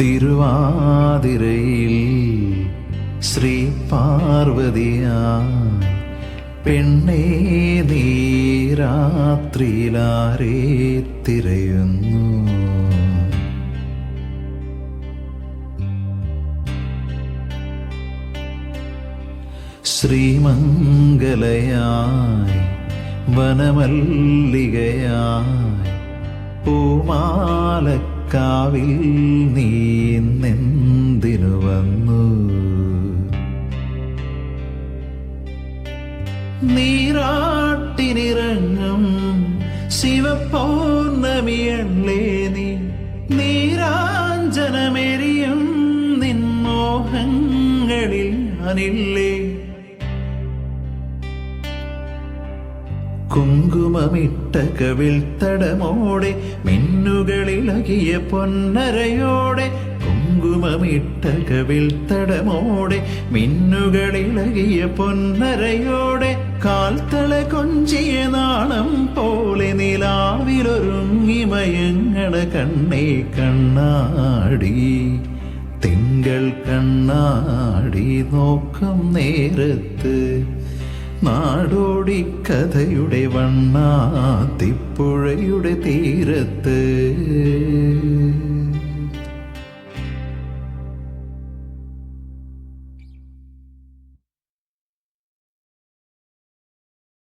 തിരുവാതിരയിൽ ശ്രീ പാർവതിയാ. പെണ്ണേ നീരാത്രിയിലാരേ തിരയുന്നു? ശ്രീമംഗലയായി വനമല്ലികയായി പൂമാലക്കാവിൽ നീ വന്നു നീരാട്ടിനിറങ്ങും ശിവപൗർണമിയല്ലേ നീ? നീരാഞ്ജനമെരിയും നിൻമോഹങ്ങളിൽ അനില്ലേ? കുങ്കുമമിട്ട കവിൽ തടമോടെ മിന്നുകളിളകിയ പൊന്നരയോടെ കുങ്കുമമിട്ട കവിൽ തടമോടെ മിന്നുകളിളകിയ പൊന്നരയോടെ കാൽത്തള കൊഞ്ചിയ നാണം പോലെ നിലാവിലൊരുങ്ങി മയങ്ങണ കണ്ണേ കണ്ണാടി. തിങ്കൾ കണ്ണാടി നോക്കം നേരത്ത് നാടോടി കഥയുടെ വണ്ണാത്തിപ്പുഴയുടെ തീരത്ത്.